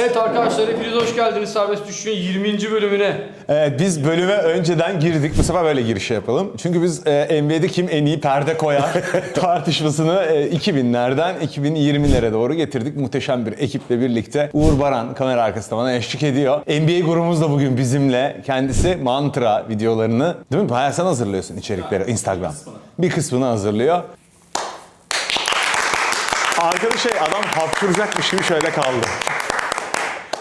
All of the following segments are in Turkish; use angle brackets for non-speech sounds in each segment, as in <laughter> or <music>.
Evet arkadaşlar hepiniz hoş geldiniz Serbest Düşüş'ün 20. bölümüne. Evet biz bölüme önceden girdik. Bu sefer böyle giriş yapalım. Çünkü biz e, NBA'de kim en iyi perde koyar <laughs> tartışmasını e, 2000'lerden 2020'lere doğru getirdik. Muhteşem bir ekiple birlikte. Uğur Baran kamera arkasında bana eşlik ediyor. NBA grubumuz da bugün bizimle. Kendisi mantra videolarını değil mi? Bayağı sen hazırlıyorsun içerikleri Instagram. Bir kısmını hazırlıyor. Arkada şey adam hapşuracakmış gibi şöyle kaldı.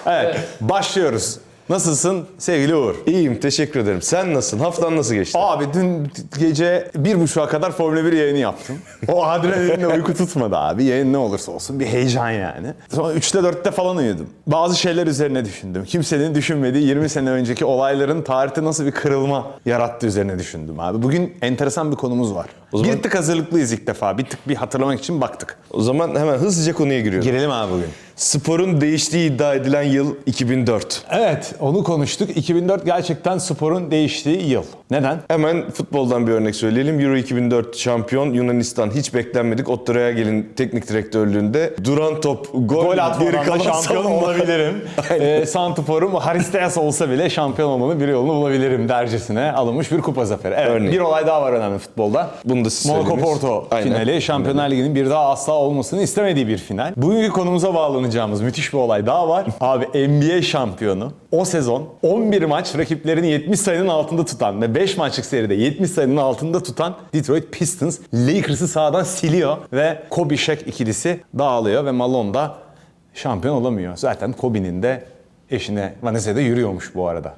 Evet, başlıyoruz. Nasılsın sevgili Uğur? İyiyim teşekkür ederim. Sen nasılsın? Haftan nasıl geçti? Abi dün gece bir buçuğa kadar Formula 1 yayını yaptım. O adrenalinle uyku tutmadı abi. Yayın ne olursa olsun bir heyecan yani. Sonra 3'te 4'te falan uyudum. Bazı şeyler üzerine düşündüm. Kimsenin düşünmediği 20 sene önceki olayların tarihte nasıl bir kırılma yarattığı üzerine düşündüm abi. Bugün enteresan bir konumuz var. Zaman- Bir tık hazırlıklıyız ilk defa. Bir tık bir hatırlamak için baktık. O zaman hemen hızlıca konuya giriyorum. Girelim abi bugün. Sporun değiştiği iddia edilen yıl 2004. Evet onu konuştuk. 2004 gerçekten sporun değiştiği yıl. Neden? Hemen futboldan bir örnek söyleyelim. Euro 2004 şampiyon Yunanistan. Hiç beklenmedik. Otto Reagel'in teknik direktörlüğünde duran top, gol, Gol atmadan da şampiyon savunma. olabilirim. <laughs> e, Santifor'um Haristeas olsa bile şampiyon olmanın bir yolunu bulabilirim dercesine alınmış bir kupa zaferi. Evet, Örneğin. bir olay daha var önemli futbolda. Bunu da siz Monaco söylediniz. Porto Aynen. finali. Şampiyonlar Ligi'nin bir daha asla olmasını istemediği bir final. Bugünkü konumuza bağlanacağımız müthiş bir olay daha var. <laughs> Abi NBA şampiyonu o sezon 11 maç rakiplerini 70 sayının altında tutan ve 5 maçlık seride 70 sayının altında tutan Detroit Pistons Lakers'ı sağdan siliyor ve Kobe Shaq ikilisi dağılıyor ve Malone da şampiyon olamıyor. Zaten Kobe'nin de eşine Vanessa'da yürüyormuş bu arada.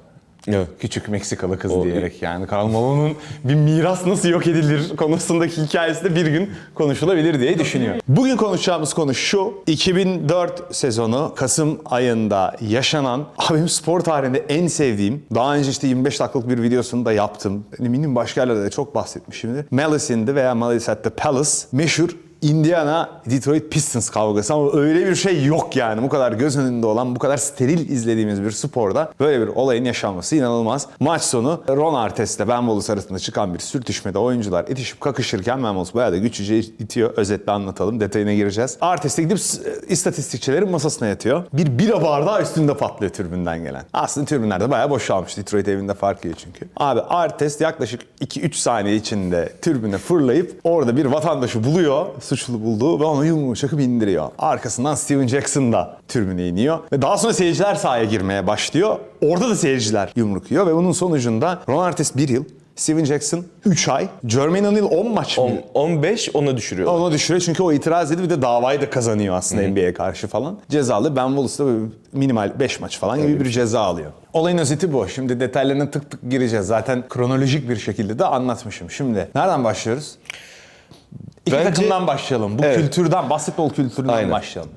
Evet. Küçük Meksikalı kız O- diyerek yani Karl Malone'un bir miras nasıl yok edilir konusundaki hikayesi de bir gün konuşulabilir diye düşünüyorum. Bugün konuşacağımız konu şu. 2004 sezonu Kasım ayında yaşanan abi benim spor tarihinde en sevdiğim daha önce işte 25 dakikalık bir videosunu da yaptım. Eminim başka yerlerde de çok bahsetmişimdir. Malice in the veya Malice at the Palace meşhur Indiana Detroit Pistons kavgası ama öyle bir şey yok yani. Bu kadar göz önünde olan, bu kadar steril izlediğimiz bir sporda böyle bir olayın yaşanması inanılmaz. Maç sonu Ron Artest ile Ben Wallace arasında çıkan bir sürtüşmede oyuncular itişip kakışırken Ben Wallace bayağı da güçlüce itiyor. Özetle anlatalım, detayına gireceğiz. Artest de gidip istatistikçilerin masasına yatıyor. Bir bira bardağı üstünde patlıyor türbünden gelen. Aslında türbünler de bayağı boşalmış. Detroit evinde fark yiyor çünkü. Abi Artest yaklaşık 2-3 saniye içinde türbüne fırlayıp orada bir vatandaşı buluyor, suçlu bulduğu ve onu yumruğu çakıp indiriyor. Arkasından Steven Jackson da türbüne iniyor ve daha sonra seyirciler sahaya girmeye başlıyor. Orada da seyirciler yumruk yiyor ve bunun sonucunda Ron Artest 1 yıl, Steven Jackson 3 ay, Jermaine O'Neal 10 maç mı? 15 ona düşürüyor. Ona düşürüyor çünkü o itiraz edip bir de davayı da kazanıyor aslında NBA'ye karşı falan. Cezalı. Ben Wallace da böyle minimal 5 maç falan gibi bir ceza alıyor. Olayın özeti bu. Şimdi detaylarına tık tık gireceğiz. Zaten kronolojik bir şekilde de anlatmışım. Şimdi nereden başlıyoruz? İki Bence- takımdan başlayalım. Bu Evet. kültürden, basketbol kültüründen Aynen. başlayalım.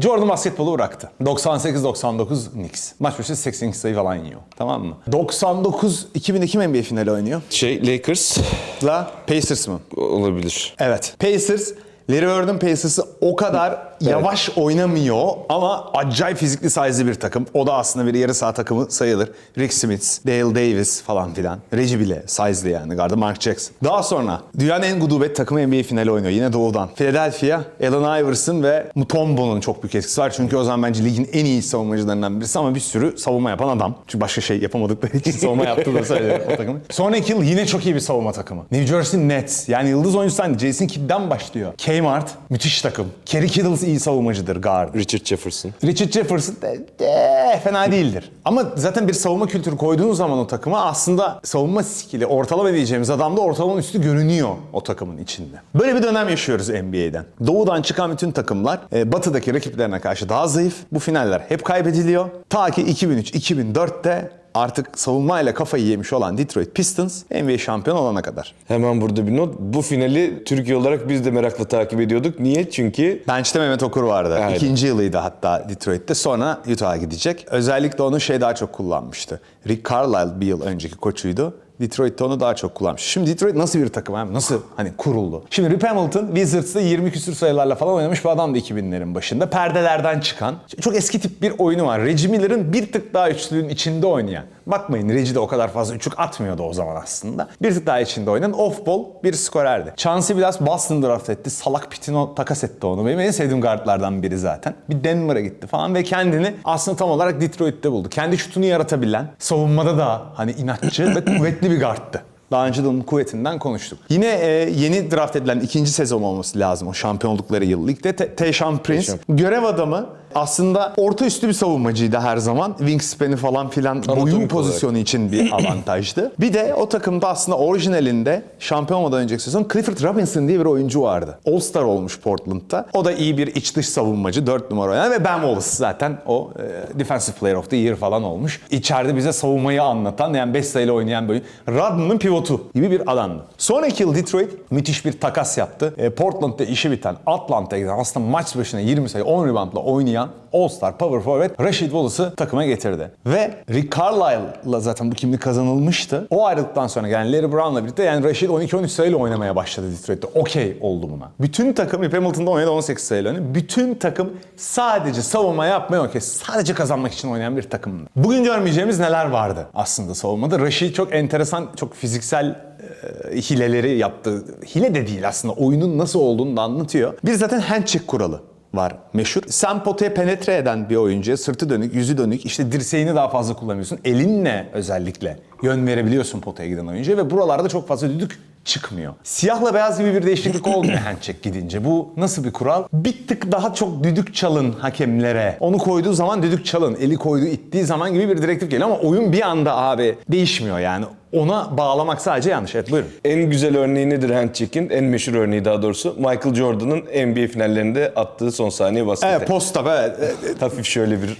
Jordan basketbolu bıraktı. 98-99 Knicks. Maç başı 82 sayı falan yiyor. Tamam mı? 99 2002 NBA finali oynuyor. Şey Lakers La Pacers mı? olabilir. Evet. Pacers, Larry Bird'ın Pacers'ı o kadar yavaş oynamıyor ama acayip fizikli size'lı bir takım. O da aslında bir yarı saha takımı sayılır. Rick Smith, Dale Davis falan filan. Reggie bile size'lı yani. Gardı Mark Jackson. Daha sonra dünyanın en gudubet takımı NBA finali oynuyor. Yine doğudan. Philadelphia, Allen Iverson ve Mutombo'nun çok büyük etkisi var. Çünkü o zaman bence ligin en iyi savunmacılarından birisi ama bir sürü savunma yapan adam. Çünkü başka şey yapamadıkları için savunma yaptığını söylüyorum o takımın. Sonraki yıl yine çok iyi bir savunma takımı. New Jersey Nets. Yani yıldız oyuncusu Jason Kidd'den başlıyor. Kmart müthiş takım. Kerry Kittles iyi savunmacıdır guard. Richard Jefferson. Richard Jefferson de, de fena değildir. Ama zaten bir savunma kültürü koyduğun zaman o takıma aslında savunma skili ortalama diyeceğimiz adam da ortalamanın üstü görünüyor o takımın içinde. Böyle bir dönem yaşıyoruz NBA'den. Doğudan çıkan bütün takımlar e, batıdaki rakiplerine karşı daha zayıf. Bu finaller hep kaybediliyor. Ta ki 2003-2004'te artık savunmayla kafayı yemiş olan Detroit Pistons NBA şampiyon olana kadar. Hemen burada bir not. Bu finali Türkiye olarak biz de merakla takip ediyorduk. Niye? Çünkü Bench'te Mehmet Okur vardı. Aynen. İkinci yılıydı hatta Detroit'te. Sonra Utah'a gidecek. Özellikle onu şey daha çok kullanmıştı. Rick Carlisle bir yıl önceki koçuydu. Detroit'te onu daha çok kullanmış. Şimdi Detroit nasıl bir takım abi? Nasıl hani kuruldu? Şimdi Rip Hamilton Wizards'ta 20 küsür sayılarla falan oynamış bir adamdı 2000'lerin başında. Perdelerden çıkan. Çok eski tip bir oyunu var. Reggie Miller'ın bir tık daha üçlünün içinde oynayan. Bakmayın Reggie de o kadar fazla üçlük atmıyordu o zaman aslında. Bir tık daha içinde oynayan off-ball bir skorerdi. Chauncey biraz Boston draft etti. Salak Pitino takas etti onu. Benim en sevdiğim guardlardan biri zaten. Bir Denver'a gitti falan ve kendini aslında tam olarak Detroit'te buldu. Kendi şutunu yaratabilen, savunmada da hani inatçı ve kuvvetli bir guardtı. Daha önce de onun kuvvetinden konuştuk. Yine e, yeni draft edilen ikinci sezon olması lazım o şampiyonlukları yıl. Ligde Te- Prince. Tayshaun. Görev adamı aslında orta üstü bir savunmacıydı her zaman. Wingspan'i falan filan Anatomik boyun olarak. pozisyonu için bir <clears throat> avantajdı. Bir de o takımda aslında orijinalinde şampiyon olmadan önceki sezon Clifford Robinson diye bir oyuncu vardı. All-Star olmuş Portland'da. O da iyi bir iç dış savunmacı. 4 numara oynayan ve Ben Wallace zaten o e, Defensive Player of the Year falan olmuş. İçeride bize savunmayı anlatan yani 5 sayıyla oynayan böyle Rodman'ın pivotu gibi bir adamdı. Sonraki yıl Detroit müthiş bir takas yaptı. E, Portland'da işi biten Atlanta'ya giden aslında maç başına 20 sayı 10 reboundla oynayan All-Star Power Forward Rashid Wallace'ı takıma getirdi. Ve Rick Carlisle'la zaten bu kimlik kazanılmıştı. O ayrıldıktan sonra gelen Larry Brown'la birlikte yani Rashid 12-13 sayıyla oynamaya başladı Detroit'te. Okey oldu buna. Bütün takım Rip Hamilton'da oynadı 18 sayıyla oynadı. Bütün takım sadece savunma yapmaya okey. Sadece kazanmak için oynayan bir takımdı. Bugün görmeyeceğimiz neler vardı aslında savunmada. Rashid çok enteresan, çok fiziksel e, hileleri yaptı. Hile de değil aslında. Oyunun nasıl olduğunu da anlatıyor. Bir zaten handshake kuralı var meşhur. Sen potaya penetre eden bir oyuncuya sırtı dönük, yüzü dönük, işte dirseğini daha fazla kullanıyorsun. Elinle özellikle yön verebiliyorsun potaya giden oyuncuya ve buralarda çok fazla düdük çıkmıyor. Siyahla beyaz gibi bir değişiklik olmuyor handshake gidince. Bu nasıl bir kural? Bir tık daha çok düdük çalın hakemlere. Onu koyduğu zaman düdük çalın. Eli koyduğu ittiği zaman gibi bir direktif geliyor ama oyun bir anda abi değişmiyor yani. Ona bağlamak sadece yanlış. Evet buyurun. En güzel örneği nedir handcheck'in? En meşhur örneği daha doğrusu. Michael Jordan'ın NBA finallerinde attığı son saniye basketi. Evet. Evet, Hafif şöyle bir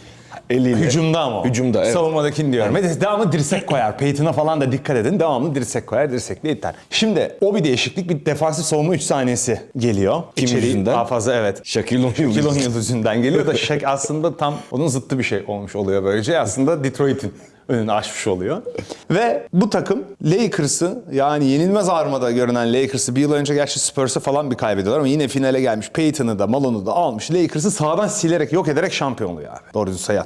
eliyle. Hücumda ama o. Hücumda evet. Savunmadakini diyorum. Evet. Devamlı dirsek koyar. Peyton'a falan da dikkat edin. Devamlı dirsek koyar, dirsekle iter. Şimdi o bir değişiklik. Bir defansif savunma 3 saniyesi geliyor. Kim İçeriği yüzünden? Daha fazla evet. Shaquille O'Neal. Kilon yüzünden geliyor da <laughs> Shaq aslında tam onun zıttı bir şey olmuş oluyor böylece. Aslında Detroit'in önünü aşmış oluyor. Ve bu takım Lakers'ı yani yenilmez armada görünen Lakers'ı bir yıl önce gerçi Spurs'a falan bir kaybediyorlar ama yine finale gelmiş. Peyton'ı da Malone'u da almış. Lakers'ı sağdan silerek yok ederek şampiyon oluyor abi. Doğru düzgün sayı.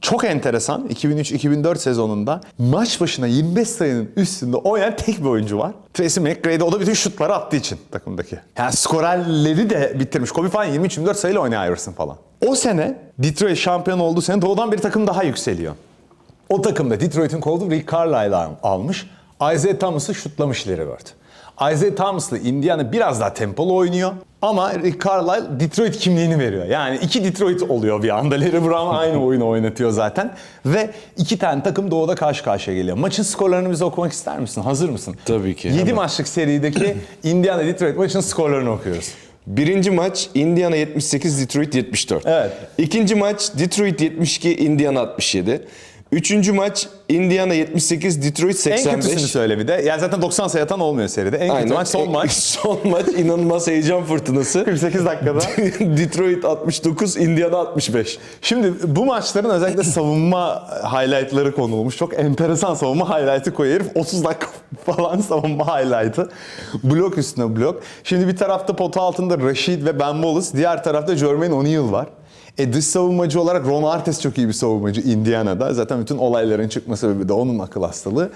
Çok enteresan 2003-2004 sezonunda maç başına 25 sayının üstünde oynayan tek bir oyuncu var. Tracy McGrady o da bütün şutları attığı için takımdaki. Yani skorerleri de bitirmiş. Kobe falan 23-24 sayıyla oynuyor Iverson falan. O sene Detroit şampiyon olduğu sene doğudan bir takım daha yükseliyor. O takımda Detroit'in kolunu Rick Carlisle al- almış. Isaiah Thomas'ı şutlamış Bird. Isaiah Thomas'la Indiana biraz daha tempolu oynuyor. Ama Rick Carlisle Detroit kimliğini veriyor. Yani iki Detroit oluyor bir anda. Larry Brown aynı <laughs> oyunu oynatıyor zaten. Ve iki tane takım doğuda karşı karşıya geliyor. Maçın skorlarını bize okumak ister misin? Hazır mısın? Tabii ki, 7 hemen. maçlık serideki <clears throat> Indiana Detroit maçının skorlarını okuyoruz. Birinci maç Indiana 78, Detroit 74. Evet. İkinci maç Detroit 72, Indiana 67. Üçüncü maç Indiana 78, Detroit 85. En kötüsünü söyle bir de. Yani zaten 90 sayı atan olmuyor seride. En kötü Aynen. maç son maç. <laughs> son maç inanılmaz heyecan fırtınası. <laughs> 48 dakikada. <laughs> Detroit 69, Indiana 65. Şimdi bu maçların özellikle savunma highlightları konulmuş. Çok enteresan savunma highlight'ı koyuyor. Herif 30 dakika falan savunma highlight'ı. Blok üstüne blok. Şimdi bir tarafta pota altında Rashid ve Ben Wallace. Diğer tarafta Jermaine O'Neal var. E dış savunmacı olarak Ron Artest çok iyi bir savunmacı Indiana'da. Zaten bütün olayların çıkma sebebi de onun akıl hastalığı.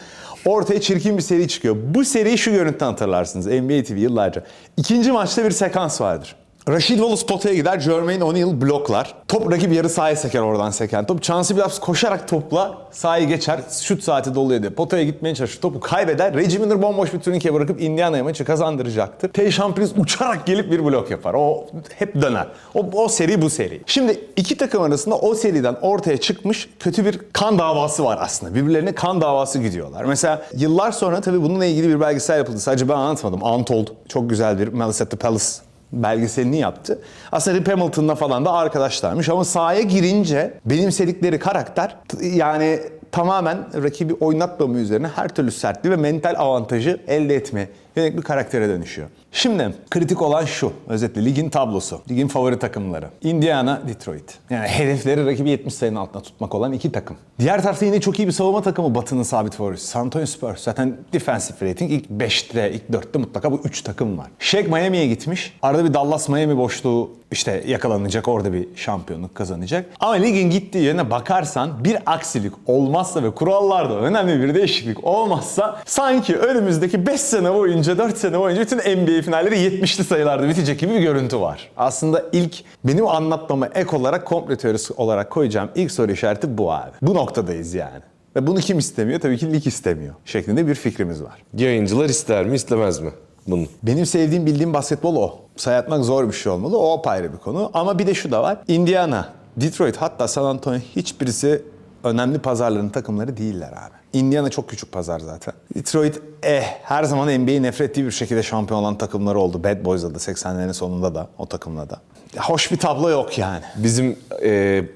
Ortaya çirkin bir seri çıkıyor. Bu seriyi şu görüntüden hatırlarsınız NBA TV yıllarca. İkinci maçta bir sekans vardır. Rashid Wallace potaya gider, Jermaine O'Neal bloklar. Top rakip yarı sahaya seker oradan seken top. Chauncey Billups koşarak topla sahayı geçer. Şut saati doluyor diye. Potaya gitmeye çalışır. Topu kaybeder. Reggie Miller bomboş bir turnike bırakıp Indiana'ya maçı kazandıracaktır. Tayshaun Prince uçarak gelip bir blok yapar. O hep döner. O, o seri bu seri. Şimdi iki takım arasında o seriden ortaya çıkmış kötü bir kan davası var aslında. Birbirlerine kan davası gidiyorlar. Mesela yıllar sonra tabii bununla ilgili bir belgesel yapıldı. Sadece ben anlatmadım. Untold çok güzel bir Malice at the Palace belgeselini yaptı. Aslında Rip Hamilton'la falan da arkadaşlarmış ama sahaya girince benimsedikleri karakter yani tamamen rakibi oynatmama üzerine her türlü sertliği ve mental avantajı elde etme Yetenekli karaktere dönüşüyor. Şimdi kritik olan şu. Özetle ligin tablosu. Ligin favori takımları. Indiana, Detroit. Yani hedefleri rakibi 70 sayının altında tutmak olan iki takım. Diğer tarafta yine çok iyi bir savunma takımı Batı'nın sabit favorisi. San Antonio Spurs. Zaten defensive rating ilk 5'te, ilk 4'te mutlaka bu 3 takım var. Shaq Miami'ye gitmiş. Arada bir Dallas Miami boşluğu işte yakalanacak. Orada bir şampiyonluk kazanacak. Ama ligin gittiği yöne bakarsan bir aksilik olmazsa ve kurallarda önemli bir değişiklik olmazsa sanki önümüzdeki 5 sene boyunca 4 sene boyunca bütün NBA finalleri 70'li sayılarda bitecek gibi bir görüntü var. Aslında ilk benim anlatmama ek olarak komple teorisi olarak koyacağım ilk soru işareti bu abi. Bu noktadayız yani. Ve bunu kim istemiyor? Tabii ki lig istemiyor. Şeklinde bir fikrimiz var. Yayıncılar ister mi istemez mi bunu? Benim sevdiğim bildiğim basketbol o. Sayatmak zor bir şey olmalı. O apayrı bir konu. Ama bir de şu da var. Indiana, Detroit hatta San Antonio hiçbirisi önemli pazarların takımları değiller abi. Indiana çok küçük pazar zaten. Detroit eh her zaman NBA'yi nefret ettiği bir şekilde şampiyon olan takımları oldu. Bad Boys'da da 80'lerin sonunda da o takımla da. Hoş bir tablo yok yani. Bizim e,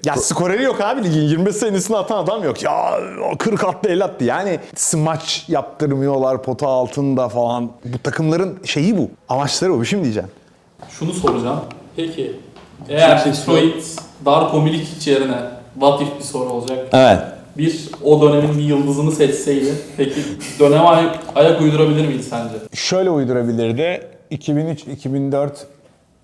Ya skoreri yok abi ligin 25 senesini atan adam yok. Ya o 40 attı 50 attı. Yani smaç yaptırmıyorlar pota altında falan. Bu takımların şeyi bu. Amaçları bu. Bir şey mi diyeceğim? Şunu soracağım. Peki eğer Detroit Darko Milic yerine what if bir soru olacak. Evet. Bir o dönemin bir yıldızını seçseydi peki döneme ay- ayak uydurabilir miydi sence? Şöyle uydurabilirdi. 2003-2004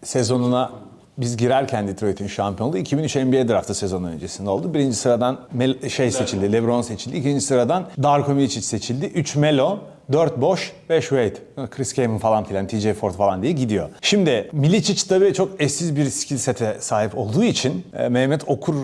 sezonuna biz girerken Detroit'in şampiyonluğu 2003 NBA draftı sezonu öncesinde oldu. Birinci sıradan Mel- şey seçildi, LeBron seçildi. İkinci sıradan Darko Milicic seçildi. 3 Melo, 4 Bosch, 5 Wade. Chris Kaman falan filan, TJ Ford falan diye gidiyor. Şimdi Milicic tabii çok eşsiz bir skill sete sahip olduğu için e, Mehmet Okur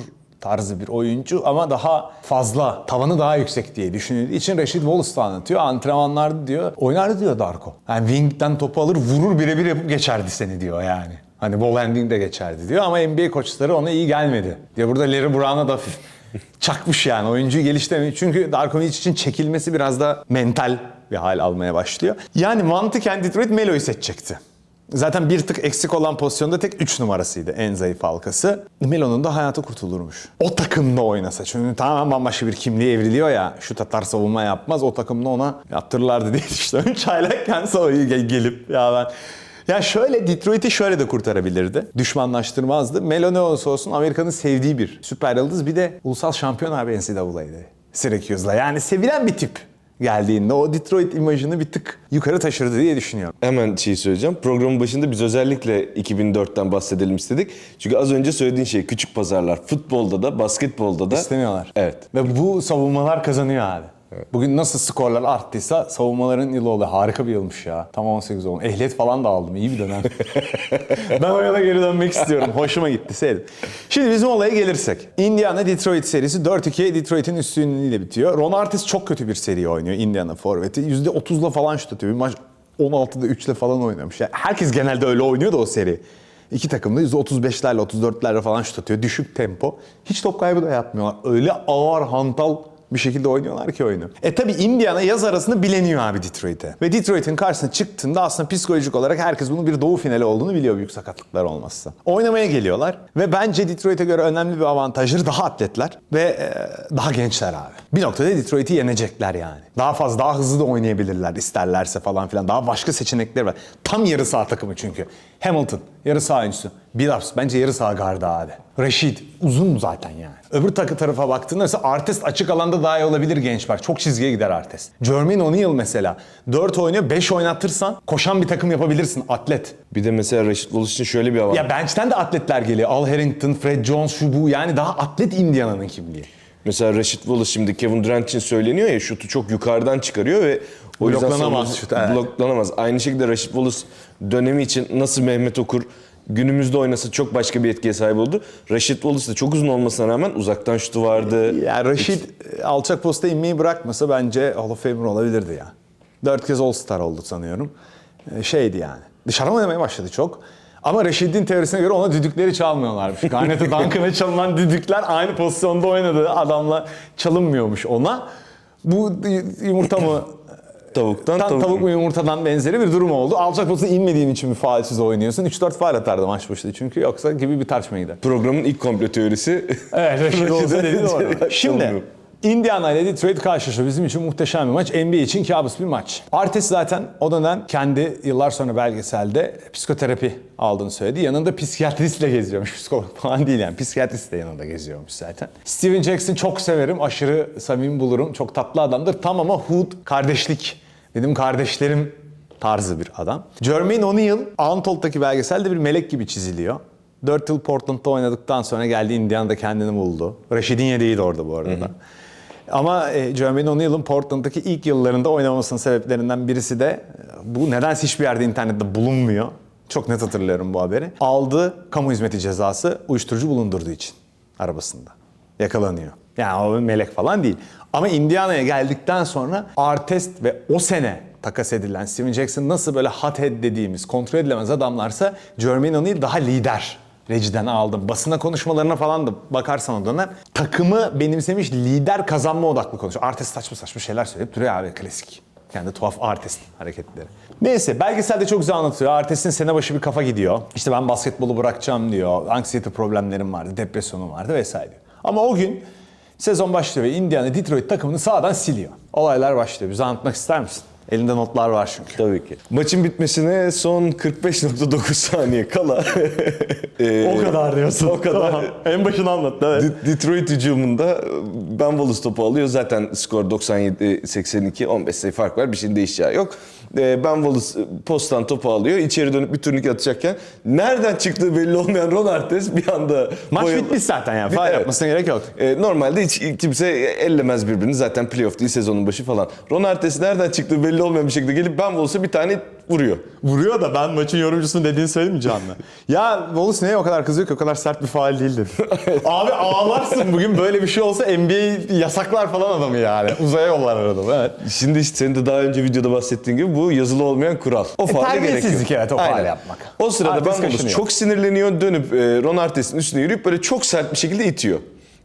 tarzı bir oyuncu ama daha fazla, tavanı daha yüksek diye düşünüldüğü için Rashid Wallace da anlatıyor. Antrenmanlarda diyor, oynardı diyor Darko. Yani wing'den topu alır, vurur birebir yapıp geçerdi seni diyor yani. Hani ball handling de geçerdi diyor ama NBA koçları ona iyi gelmedi. Diyor burada Larry Brown'a da hafif <laughs> çakmış yani oyuncuyu geliştiremiyor. Çünkü Darko Milicic için çekilmesi biraz da mental bir hal almaya başlıyor. Yani mantıken Detroit Melo'yu seçecekti. Zaten bir tık eksik olan pozisyonda tek 3 numarasıydı en zayıf halkası. Melo'nun da hayatı kurtulurmuş. O takımda oynasa. Çünkü tamamen bambaşka bir kimliğe evriliyor ya. Şu Tatar savunma yapmaz. O takımda ona yaptırırlardı diye <laughs> düşünüyorum. Çaylakken savunmayı gel- gelip ya ben... Ya şöyle Detroit'i şöyle de kurtarabilirdi. Düşmanlaştırmazdı. Melo ne olursa olsun Amerika'nın sevdiği bir süper yıldız. Bir de ulusal şampiyon abi NCAA'de. Syracuse'la. Yani sevilen bir tip geldiğinde o Detroit imajını bir tık yukarı taşırdı diye düşünüyorum. Hemen şey söyleyeceğim. Programın başında biz özellikle 2004'ten bahsedelim istedik. Çünkü az önce söylediğin şey küçük pazarlar. Futbolda da, basketbolda da. İstemiyorlar. Evet. Ve bu savunmalar kazanıyor abi. Bugün nasıl skorlar arttıysa savunmaların yılı oldu. Harika bir yılmış ya. Tam 18 oldu. Ehliyet falan da aldım. İyi bir dönem. <laughs> ben o yana geri dönmek istiyorum. Hoşuma gitti. Sevdim. Şimdi bizim olaya gelirsek. Indiana Detroit serisi 4-2 Detroit'in üstünlüğüyle bitiyor. Ron Artest çok kötü bir seri oynuyor Indiana forveti. %30'la falan şut atıyor. Bir maç 16'da 3'le falan oynamış. Yani herkes genelde öyle oynuyor da o seri. İki takım da %35'lerle 34'lerle falan şut atıyor. Düşük tempo. Hiç top kaybı da yapmıyorlar. Öyle ağır hantal bir şekilde oynuyorlar ki oyunu. E tabi Indiana yaz arasında bileniyor abi Detroit'e. Ve Detroit'in karşısına çıktığında aslında psikolojik olarak herkes bunun bir doğu finali olduğunu biliyor büyük sakatlıklar olmazsa. Oynamaya geliyorlar ve bence Detroit'e göre önemli bir avantajları daha atletler ve e, daha gençler abi. Bir noktada Detroit'i yenecekler yani. Daha fazla, daha hızlı da oynayabilirler isterlerse falan filan. Daha başka seçenekleri var. Tam yarı saha takımı çünkü. Hamilton, yarı saha oyuncusu. Billups bence yarı saha gardı abi. Rashid uzun zaten yani. Öbür takı tarafa baktığında mesela Artest açık alanda daha iyi olabilir genç var. Çok çizgiye gider Artest. Jermaine O'Neal mesela. 4 oynuyor 5 oynatırsan koşan bir takım yapabilirsin atlet. Bir de mesela Rashid Wallace için şöyle bir avantaj. Ya bench'ten de atletler geliyor. Al Harrington, Fred Jones şu bu yani daha atlet Indiana'nın kimliği. Mesela Rashid Wallace şimdi Kevin Durant için söyleniyor ya şutu çok yukarıdan çıkarıyor ve o yüzden Bloklanamaz şut, evet. Bloklanamaz. Aynı şekilde Rashid Wallace dönemi için nasıl Mehmet Okur günümüzde oynasa çok başka bir etkiye sahip oldu. Rashid Wallace da çok uzun olmasına rağmen uzaktan şutu vardı. Ya Rashid e, alçak posta inmeyi bırakmasa bence Hall of Famer olabilirdi ya. Dört kez All Star oldu sanıyorum. E, Şeydi yani. Dışarı oynamaya başladı çok. Ama Rashid'in teorisine göre ona düdükleri çalmıyorlarmış. Garnet'e <laughs> Duncan'a çalınan düdükler aynı pozisyonda oynadığı adamla çalınmıyormuş ona. Bu yumurta mı Tavuktan Tam tavuk. tavuk mu yumurtadan benzeri bir durum oldu. Alçak posta inmediğin için mi faalsiz oynuyorsun? 3-4 faal atardı maç başında çünkü yoksa gibi bir tartışma gider. Programın ilk komplo teorisi. Evet Rashid olsa dedi doğru. Şimdi Indiana ile Detroit karşılaşıyor. Bizim için muhteşem bir maç. NBA için kabus bir maç. Artist zaten o dönem kendi yıllar sonra belgeselde psikoterapi aldığını söyledi. Yanında psikiyatristle geziyormuş. Psikolog falan değil yani. Psikiyatrist de yanında geziyormuş zaten. Steven Jackson çok severim. Aşırı samimi bulurum. Çok tatlı adamdır. Tam ama Hood kardeşlik. Dedim kardeşlerim tarzı bir adam. Jermaine O'Neal Untold'daki belgeselde bir melek gibi çiziliyor. 4 yıl Portland'da oynadıktan sonra geldi Indiana'da kendini buldu. Rashidin Yedeği orada bu arada. Ama e, Jermaine O'Neal'ın Portland'daki ilk yıllarında oynamasının sebeplerinden birisi de bu nedense hiçbir yerde internette bulunmuyor. Çok net hatırlıyorum bu haberi. Aldığı kamu hizmeti cezası uyuşturucu bulundurduğu için arabasında. Yakalanıyor. Yani o melek falan değil. Ama Indiana'ya geldikten sonra Artest ve o sene takas edilen Steven Jackson nasıl böyle hothead dediğimiz kontrol edilemez adamlarsa Jermaine O'Neal daha lider. Reggie'den aldım. Basına konuşmalarına falan da bakarsan o dönem takımı benimsemiş lider kazanma odaklı konuşuyor. Artist saçma saçma şeyler söyleyip duruyor abi klasik. Kendi tuhaf artist hareketleri. Neyse belgeselde çok güzel anlatıyor. Artist'in sene başı bir kafa gidiyor. İşte ben basketbolu bırakacağım diyor. Anksiyete problemlerim vardı, depresyonum vardı vesaire. Ama o gün sezon başlıyor ve Indiana Detroit takımını sağdan siliyor. Olaylar başlıyor. Bize anlatmak ister misin? Elinde notlar var çünkü. Tabii ki. Maçın bitmesine son 45.9 <laughs> saniye kala. <laughs> Ee, O kadar diyorsun. O kadar. Tamam. En başını anlat. Evet. De- Detroit hücumunda Ben Wallace topu alıyor. Zaten skor 97-82, 15 sayı fark var. Bir şeyin değişeceği yok. Ee, Ben Wallace e, posttan topu alıyor. İçeri dönüp bir turnike atacakken nereden çıktığı belli olmayan Ron Artest bir anda Maç boyalı- bitmiş zaten yani. Faal Evet. yapmasına gerek yok. Ee, normalde hiç kimse ellemez birbirini. Zaten playoff değil sezonun başı falan. Ron Artest nereden çıktığı belli olmayan bir şekilde gelip Ben Wallace'a bir tane vuruyor. Vuruyor da ben maçın yorumcusunun dediğini söyleyeyim mi Canlı? <laughs> ya Wallace neye o kadar kızıyor ki o kadar sert bir faal değildi. Abi ağlarsın bugün böyle bir şey olsa NBA yasaklar falan adamı yani. Uzaya yollar adamı evet. Şimdi işte senin de daha önce videoda bahsettiğin gibi bu yazılı olmayan kural. O faale gerek yok. E, evet, o faal yapmak. O sırada Artist Ben Wallace çok sinirleniyor dönüp e, Ron Artest'in üstüne yürüyüp böyle çok sert bir şekilde itiyor.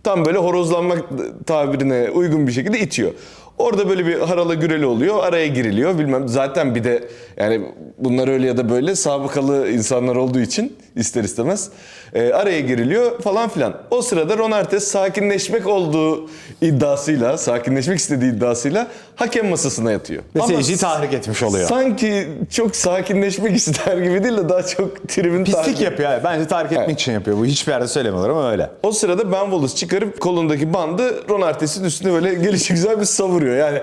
Tam böyle horozlanmak tabirine uygun bir şekilde itiyor. Orada böyle bir harala güreli oluyor, araya giriliyor bilmem. Zaten bir de yani bunlar öyle ya da böyle sabıkalı insanlar olduğu için ister istemez e, araya giriliyor falan filan. O sırada Ron Artest sakinleşmek olduğu iddiasıyla, sakinleşmek istediği iddiasıyla hakem masasına yatıyor. Ve seyirciyi tahrik etmiş oluyor. Sanki çok sakinleşmek <laughs> ister gibi değil de daha çok tribün Pislik tahrik- yapıyor. evet. Bence tahrik etmek Evet. için yapıyor. Bu hiçbir yerde söylemiyorlar ama öyle. O sırada Ben Wallace çıkarıp kolundaki bandı Ron Artest'in üstüne böyle gelişi güzel bir savuruyor. Yani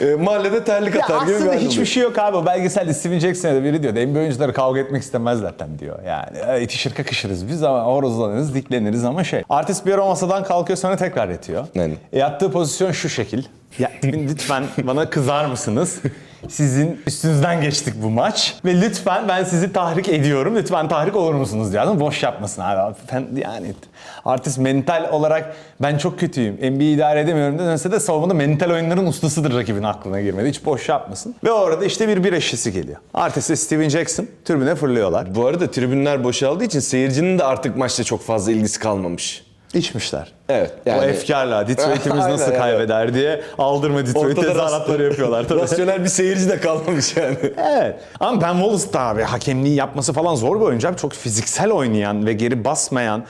e, mahallede terlik Ya atar gibi bir aslında hal hiçbir oluyor. şey yok abi. O belgeselde Steven Jackson'a da biri diyor. NBA oyuncuları kavga etmek istemez zaten diyor. Yani e, itişir kakışırız biz ama horozlanırız, dikleniriz ama şey. Artist bir ara masadan kalkıyor sonra tekrar yatıyor. Aynen. E, yattığı pozisyon şu şekil. Ya <laughs> lütfen bana kızar mısınız? Sizin üstünüzden geçtik bu maç ve lütfen ben sizi tahrik ediyorum. Lütfen tahrik olur musunuz diyor. Adam boş yapmasın abi. Ben, yani artist mental olarak ben çok kötüyüm. NBA idare edemiyorum denirse de savunmada mental oyunların ustasıdır rakibin aklına girmedi. Hiç boş yapmasın. Ve orada işte bir bir şişesi geliyor. Artist ve Steven Jackson tribüne fırlıyorlar. Bu arada tribünler boşaldığı için seyircinin de artık maçta çok fazla ilgisi kalmamış. İçmişler. Evet. o Yani efkarla <laughs> Detroit'imiz nasıl Aynen, kaybeder diye aldırma Detroit tezahüratları yapıyorlar. Tabii. Rasyonel bir seyirci de kalmamış yani. <laughs> Evet. Ama Ben Wallace da abi hakemliği yapması falan zor bir oyuncu abi. Çok fiziksel oynayan ve geri basmayan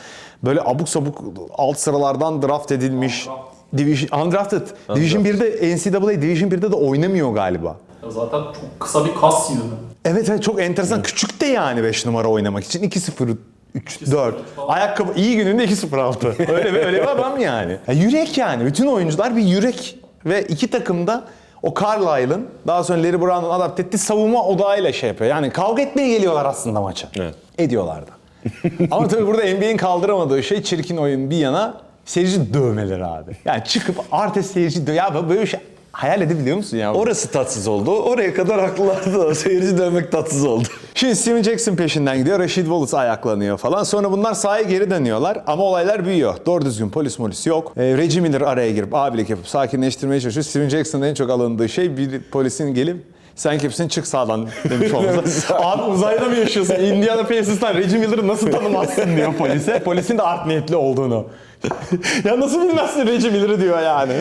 böyle abuk sabuk alt sıralardan draft edilmiş. Division, undrafted. Division 1'de NCAA Division 1'de de oynamıyor galiba. Ya zaten çok kısa bir kas yığını. Evet evet çok enteresan. Küçük de yani 5 numara oynamak için. 2-0 3 4. Ayakkabı iyi gününde 2-0 altı. <laughs> Öyle bir öyle bir adam yani. Ya yürek yani. Bütün oyuncular bir yürek ve iki takımda o Carlisle'ın daha sonra Larry Brown'un adapte ettiği savunma odağıyla şey yapıyor. Yani kavga etmeye geliyorlar aslında maça. Evet. Ediyorlar da. Ama tabii burada NBA'in kaldıramadığı şey çirkin oyun bir yana seyirci dövmeleri abi. Yani çıkıp Artes seyirci dö Ya böyle bir şey hayal edebiliyor musun ya? Orası tatsız oldu. Oraya kadar haklılardı <laughs> seyirci dönmek tatsız oldu. Şimdi Steven Jackson peşinden gidiyor. Rashid Wallace ayaklanıyor falan. Sonra bunlar sahaya geri dönüyorlar. Ama olaylar büyüyor. Doğru düzgün polis molis yok. Ee, Reggie Miller araya girip abilik yapıp sakinleştirmeye çalışıyor. Steven Jackson'ın en çok alındığı şey bir polisin gelip sen kimsin çık sağdan demiş olması. <laughs> Abi uzayda mı yaşıyorsun? Indiana Pacers'tan Reggie Miller'ı nasıl tanımazsın diyor polise. Polisin de art niyetli olduğunu. Ya nasıl bilmezsin Reggie Miller'ı diyor yani.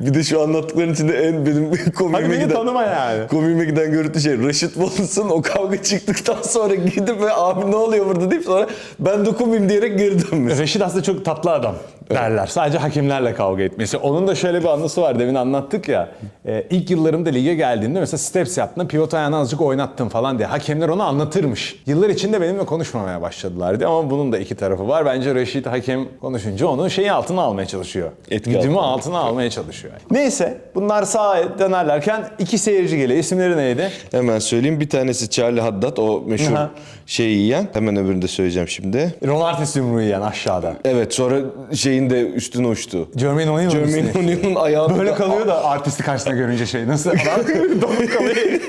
Bir de şu anlattıkların içinde en benim <laughs> Hadi komiğime beni giden... tanıma yani. Komiğime giden görüntü şey Rashid Wallace'ın o kavga çıktıktan sonra gidip ve abi ne oluyor burada deyip sonra ben dokunmayayım diyerek geri dönmesi. Reşit aslında çok tatlı adam. derler. Sadece hakemlerle kavga etmesi. Onun da şöyle bir anısı var. Demin anlattık ya. Ee, ilk yıllarımda lige geldiğinde mesela steps yaptığında pivot ayağını azıcık oynattım falan diye. Hakemler onu anlatırmış. Yıllar içinde benimle konuşmamaya başladılar diye. Ama bunun da iki tarafı var. Bence Reşit hakem konuşunca onu şeyi altına almaya çalışıyor. Etki Güdümü altına. altına almaya çalışıyor. Neyse bunlar sağa dönerlerken iki seyirci geliyor. İsimleri neydi? Hemen söyleyeyim. Bir tanesi Charlie Haddad o meşhur Aha. şeyi yiyen. Hemen öbürünü de söyleyeceğim şimdi. Ron Artest yumruğu yiyen aşağıda. Evet sonra şeyin de üstüne uçtu. Jermaine O'Neal Jermaine. O'Neal'ın ayağında Böyle kalıyor da artisti karşısına görünce şey nasıl? <laughs> Donuk kalıyor.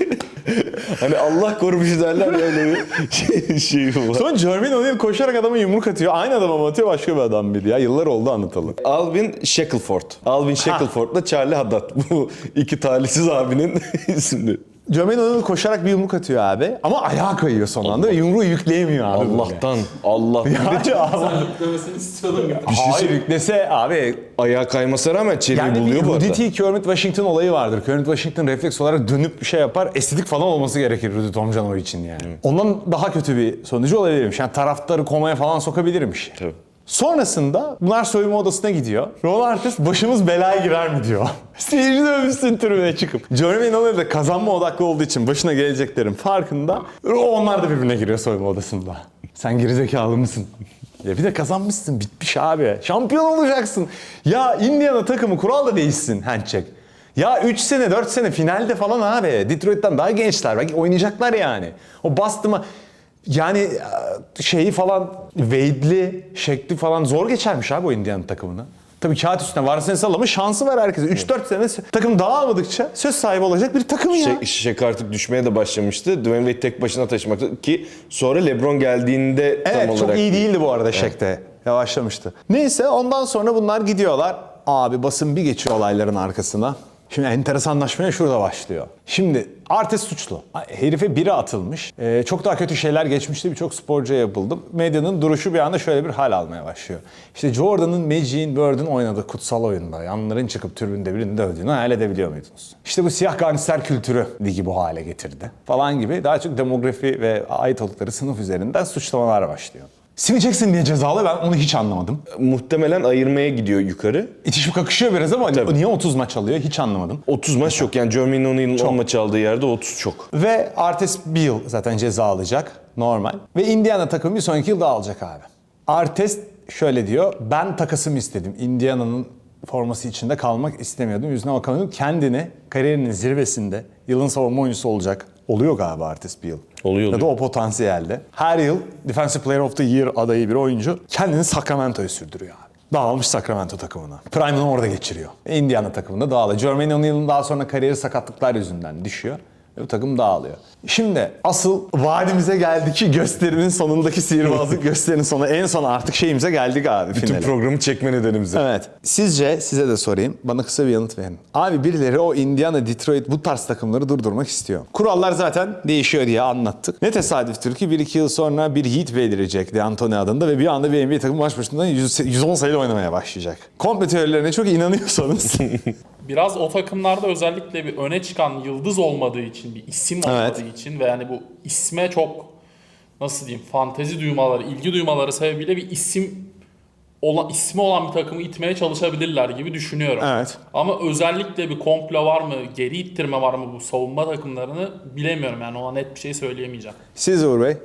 Hani Allah korumuş derler ya öyle bir şey, şey var. Sonra Jermaine O'Neal koşarak adama yumruk atıyor. Aynı adama mı atıyor başka bir adam mıydı ya? Yıllar oldu anlatalım. Alvin Shackelford. Alvin Shackelford'la Charlie Haddad. Bu iki talihsiz abinin <laughs> isimleri. Jermaine O'Neal koşarak bir yumruk atıyor abi. Ama ayağa kayıyor son anda ve yumruğu yükleyemiyor abi. böyle. Allah'tan Allah. Ya <laughs> Allah. Yüklemesini istiyordum ya. Hayır yüklese abi. Ayağa kaymasına rağmen çeliği Yani buluyor bir bu arada. Rudy T. Kermit Washington olayı vardır. Kermit Washington refleks olarak dönüp bir şey yapar. Estetik falan olması gerekir Rudy Tomjanovic için yani. Ondan daha kötü bir sonucu olabilirmiş. Yani taraftarı komaya falan sokabilirmiş. Tabii. Sonrasında bunlar soyunma odasına gidiyor. Ron Artest başımız belaya girer mi diyor. <laughs> Seyirci dövmüşsün tribüne çıkıp. Jeremy Nolan da kazanma odaklı olduğu için başına geleceklerin farkında. Onlar da birbirine giriyor soyunma odasında. Sen gerizekalı mısın? <laughs> Ya bir de kazanmışsın bitmiş abi. Şampiyon olacaksın. Ya Indiana takımı kural da değişsin handshake. Ya 3 sene 4 sene finalde falan abi. Detroit'ten daha gençler. Belki oynayacaklar yani. O Boston'a yani e, şeyi falan Wade'li, şekli falan zor geçermiş abi o Indiana takımını. Tabii kağıt üstüne varsın ama şansı var herkese. 3-4 sene takım dağılmadıkça söz sahibi olacak bir takım ya. Şey, Şek artık düşmeye de başlamıştı. Dwayne Wade tek başına taşımakta ki sonra LeBron geldiğinde tam Evet olarak çok iyi değildi bu arada Şek'te. Yavaşlamıştı. Neyse ondan sonra bunlar gidiyorlar. Abi basın bir geçiyor olayların arkasına. Şimdi enteresanlaşmaya şurada başlıyor. Şimdi artist suçlu. Herife biri atılmış. Ee, çok daha kötü şeyler geçmişti. Birçok sporcuya yapıldı. Medyanın duruşu bir anda şöyle bir hal almaya başlıyor. İşte Jordan'ın Magic'in Bird'ün oynadığı kutsal oyunda yanların çıkıp tribünde birini dövdüğünü hayal edebiliyor muydunuz? İşte bu siyah garnistler kültürü ligi bu hale getirdi. Falan gibi daha çok demografi ve ait oldukları sınıf üzerinden suçlamalar başlıyor. Simi Jackson niye cezalı ben onu hiç anlamadım. muhtemelen ayırmaya gidiyor yukarı. İtişip kakışıyor biraz ama niye 30 maç alıyor hiç anlamadım. 30 maç çok yani Jermaine O'Neal'ın 10 maç aldığı yerde 30 çok. Ve Artes bir yıl zaten ceza alacak normal. Ve Indiana takımı bir sonraki yıl daha alacak abi. Artes şöyle diyor ben takasımı istedim. Indiana'nın forması içinde kalmak istemiyordum. Yüzüne bakamıyordum. Kendini kariyerinin zirvesinde yılın savunma oyuncusu olacak. Oluyor galiba Artes bir yıl. Oluyor, Ya da oluyor. o potansiyelde. Her yıl Defensive Player of the Year adayı bir oyuncu kendini Sacramento'ya sürdürüyor abi. Dağılmış Sacramento takımına. Prime'ını orada geçiriyor. Indiana takımında dağılıyor. Jermaine O'Neal'ın daha sonra kariyeri sakatlıklar yüzünden düşüyor. Ve bu takım dağılıyor. Şimdi asıl vadimize geldi ki gösterinin sonundaki sihirbazlık <laughs> gösterinin sonu. En son artık şeyimize geldik abi Bütün finale. programı çekme nedenimiz. Evet. Sizce size de sorayım. Bana kısa bir yanıt verin. Abi birileri o Indiana, Detroit bu tarz takımları durdurmak istiyor. Kurallar zaten değişiyor diye anlattık. Ne tesadüftür ki 1-2 yıl sonra bir Heat belirecek de Anthony adında ve bir anda bir NBA takımı baş başından 100 110 sayıda oynamaya başlayacak. Komple teorilerine çok inanıyorsanız. <laughs> Biraz o takımlarda özellikle bir öne çıkan yıldız olmadığı için, bir isim olmadığı için ve yani bu isme çok nasıl diyeyim fantezi duymaları, ilgi duymaları sebebiyle bir isim olan ismi olan bir takımı itmeye çalışabilirler gibi düşünüyorum. Evet. Ama özellikle bir komplo var mı, geri ittirme var mı bu savunma takımlarını bilemiyorum yani ona net bir şey söyleyemeyeceğim. Siz Uğur Bey.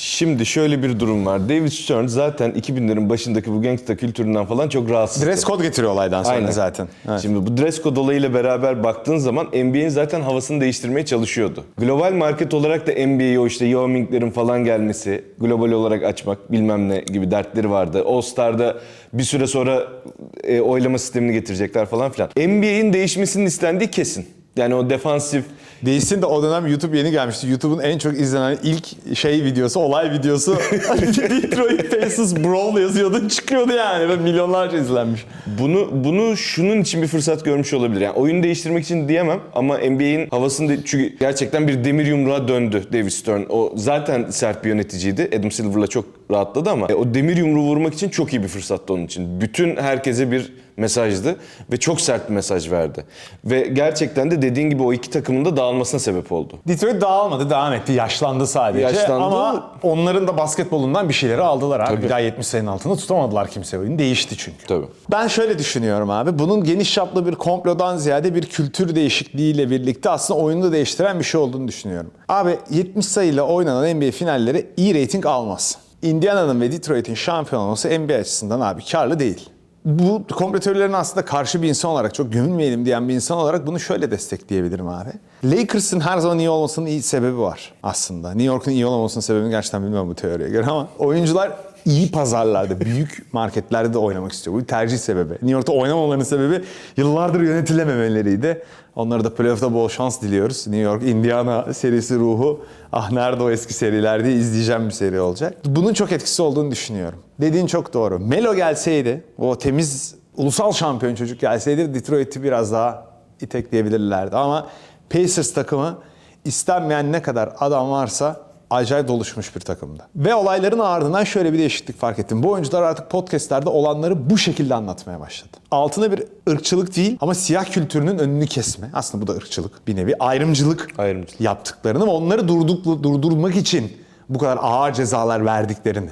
Şimdi şöyle bir durum var. David Stern zaten 2000'lerin başındaki bu gangsta kültüründen falan çok rahatsız. Dress code getiriyor olaydan sonra Aynen. zaten. Evet. Şimdi bu dress code olayıyla beraber baktığın zaman NBA'in zaten havasını değiştirmeye çalışıyordu. Global market olarak da NBA'ye o işte Yao Ming'lerin falan gelmesi, global olarak açmak bilmem ne gibi dertleri vardı. All Star'da bir süre sonra e, oylama sistemini getirecekler falan filan. NBA'in değişmesinin istendiği kesin. Yani o defansif Değilsin de o dönem YouTube yeni gelmişti. YouTube'un en çok izlenen ilk şey videosu, olay videosu <laughs> Detroit Pacers Brawl yazıyordu çıkıyordu yani. Ve milyonlarca izlenmiş. Bunu bunu şunun için bir fırsat görmüş olabilir. Yani oyunu değiştirmek için diyemem ama NBA'in havasını de- çünkü gerçekten bir demir yumruğa döndü David Stern. O zaten sert bir yöneticiydi. Adam Silver'la çok rahatladı ama e, o demir yumruğu vurmak için çok iyi bir fırsattı onun için. Bütün herkese bir mesajdı ve çok sert bir mesaj verdi. Ve gerçekten de dediğin gibi o iki takımın da dağılmasına sebep oldu. Detroit dağılmadı, devam etti. Yaşlandı sadece. Yaşlandı. Ama onların da basketbolundan bir şeyleri aldılar abi. Bir daha 70 sayının altında tutamadılar kimse oyunu. Değişti çünkü. Tabii. Ben şöyle düşünüyorum abi. Bunun geniş çaplı bir komplodan ziyade bir kültür değişikliğiyle birlikte aslında oyunu değiştiren bir şey olduğunu düşünüyorum. Abi 70 sayıyla oynanan NBA finalleri iyi reyting almaz. Indiana'nın ve Detroit'in şampiyon olması NBA açısından abi karlı değil. Bu komplo teorilerine aslında karşı bir insan olarak çok gömülmeyelim diyen bir insan olarak bunu şöyle destekleyebilirim abi. Lakers'ın her zaman iyi olmasının iyi sebebi var aslında. New York'un iyi olmamasının sebebini gerçekten bilmiyorum bu teoriye göre ama oyuncular iyi pazarlarda, <laughs> büyük marketlerde de oynamak istiyor. Bu bir tercih sebebi. New York'ta oynamalarının sebebi yıllardır yönetilememeleriydi. Onlara da playoff'ta bol şans diliyoruz. New York, Indiana serisi ruhu. Ah nerede o eski seriler diye izleyeceğim bir seri olacak. Bunun çok etkisi olduğunu düşünüyorum. Dediğin çok doğru. Melo gelseydi, o temiz ulusal şampiyon çocuk gelseydi Detroit'i biraz daha itekleyebilirlerdi. Ama Pacers takımı istenmeyen ne kadar adam varsa acayip doluşmuş bir takımdı. Ve olayların ardından şöyle bir değişiklik fark ettim. Bu oyuncular artık podcastlerde olanları bu şekilde anlatmaya başladı. Altına bir ırkçılık değil ama siyah kültürünün önünü kesme. Aslında bu da ırkçılık bir nevi. Ayrımcılık, Ayrımcılık. yaptıklarını ve onları durduk, durdurmak için bu kadar ağır cezalar verdiklerini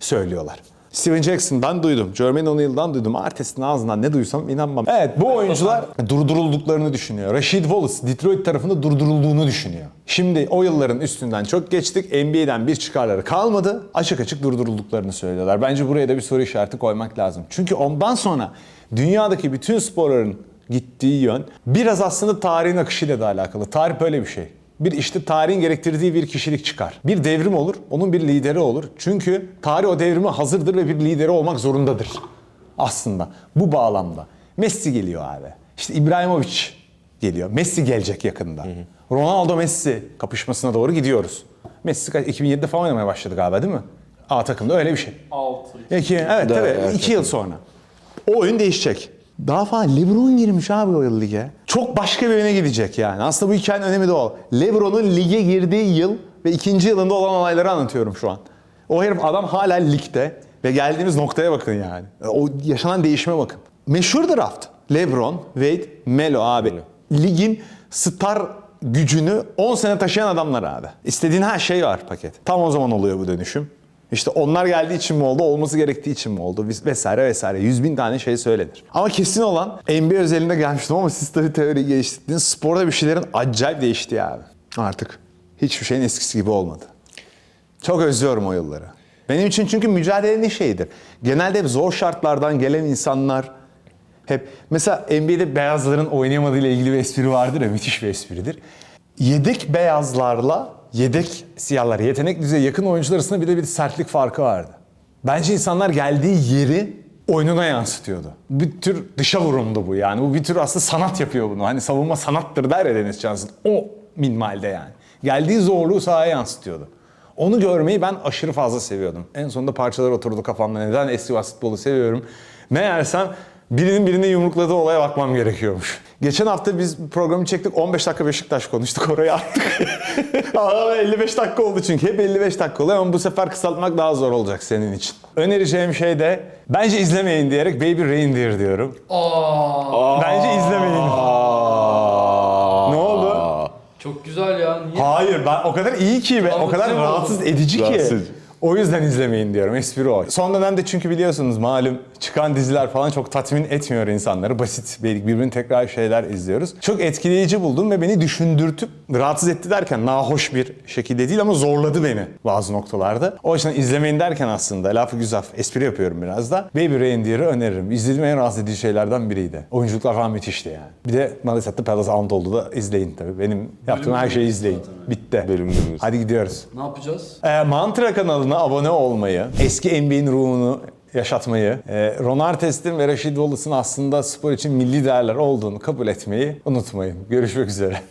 söylüyorlar. Steven Jackson'dan duydum. Jermaine O'Neal'dan duydum. Artist'in ağzından ne duysam inanmam. Evet bu oyuncular durdurulduklarını düşünüyor. Rashid Wallace Detroit tarafında durdurulduğunu düşünüyor. Şimdi o yılların üstünden çok geçtik. NBA'den bir çıkarları kalmadı. Açık açık durdurulduklarını söylüyorlar. Bence buraya da bir soru işareti koymak lazım. Çünkü ondan sonra dünyadaki bütün sporların gittiği yön biraz aslında tarihin akışıyla da alakalı. Tarih böyle bir şey. Bir işte tarihin gerektirdiği bir kişilik çıkar. Bir devrim olur, onun bir lideri olur. Çünkü tarih o devrime hazırdır ve bir lideri olmak zorundadır. Aslında bu bağlamda. Messi geliyor abi. İşte İbrahimovic geliyor. Messi gelecek yakında. Ronaldo Messi kapışmasına doğru gidiyoruz. Messi kaç- 2007'de falan oynamaya başladı galiba değil mi? A takımda öyle bir şey. 6. İki, evet Daha tabii. erken. iki yıl sonra. O oyun değişecek. Daha falan LeBron girmiş abi o yıl lige. Çok başka bir yöne gidecek yani. Aslında bu hikayenin önemi de o. LeBron'un lige girdiği yıl ve ikinci yılında olan olayları anlatıyorum şu an. O herif adam hala ligde ve geldiğimiz noktaya bakın yani. O yaşanan değişime bakın. Meşhur draft. LeBron, Wade, Melo abi. Ligin star gücünü 10 sene taşıyan adamlar abi. İstediğin her şey var paket. Tam o zaman oluyor bu dönüşüm. İşte onlar geldiği için mi oldu, olması gerektiği için mi oldu ves- vesaire vesaire. Yüz bin tane şey söylenir. Ama kesin olan NBA özelinde gelmiştim ama siz tabii teori geliştirdiniz. Sporda bir şeylerin acayip değişti abi. Artık hiçbir şeyin eskisi gibi olmadı. Çok özlüyorum o yılları. Benim için çünkü mücadelenin şeyidir. Genelde hep zor şartlardan gelen insanlar hep mesela NBA'de beyazların oynayamadığı ile ilgili bir espri vardır ya müthiş bir espridir. Yedek beyazlarla yedek siyahlar, yetenek düzeyi yakın oyuncular arasında bir de bir sertlik farkı vardı. Bence insanlar geldiği yeri oyununa yansıtıyordu. Bir tür dışa vurumdu bu yani. Bu bir tür aslında sanat yapıyor bunu. Hani savunma sanattır der ya Deniz Johnson. O minvalde yani. Geldiği zorluğu sahaya yansıtıyordu. Onu görmeyi ben aşırı fazla seviyordum. En sonunda parçalar oturdu kafamda. Neden eski basketbolu seviyorum? Meğersem birinin birine yumrukladığı olaya bakmam gerekiyormuş. Geçen hafta biz programı çektik. 15 dakika Beşiktaş konuştuk. Orayı attık. <laughs> Aa, 55 dakika oldu çünkü. Hep 55 dakika oluyor ama bu sefer kısaltmak daha zor olacak senin için. Önereceğim şey de bence izlemeyin diyerek Baby Reindeer diyorum. Bence izlemeyin. Ne oldu? Çok güzel ya. Niye? Hayır ben o kadar iyi ki ve o kadar rahatsız edici ki. Rahatsız edici. O yüzden izlemeyin diyorum. Espri o. Son dönemde çünkü biliyorsunuz malum çıkan diziler falan çok tatmin etmiyor insanları. Basit birbirini tekrar şeyler izliyoruz. Çok etkileyici buldum ve beni düşündürtüp rahatsız etti derken nahoş bir şekilde değil ama zorladı beni bazı noktalarda. O yüzden izlemeyin derken aslında lafı güzel espri yapıyorum biraz da. Baby Reindeer'ı öneririm. İzlediğim en rahatsız edici şeylerden biriydi. Oyunculuklar falan müthişti yani. Bir de maalesef de Palace Anadolu'da da izleyin tabii. Benim yaptığım her şeyi izleyin. Bitti. Bölüm. Hadi gidiyoruz. Ne yapacağız? E, Mantra kanalına abone olmayı, eski NBA'in ruhunu yaşatmayı, e, Ron Artest'in ve Rashid Wallace'ın aslında spor için milli değerler olduğunu kabul etmeyi unutmayın. Görüşmek üzere.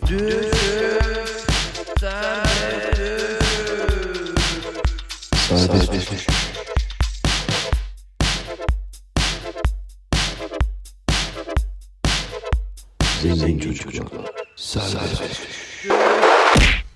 Zengin çocuklar. Serbest.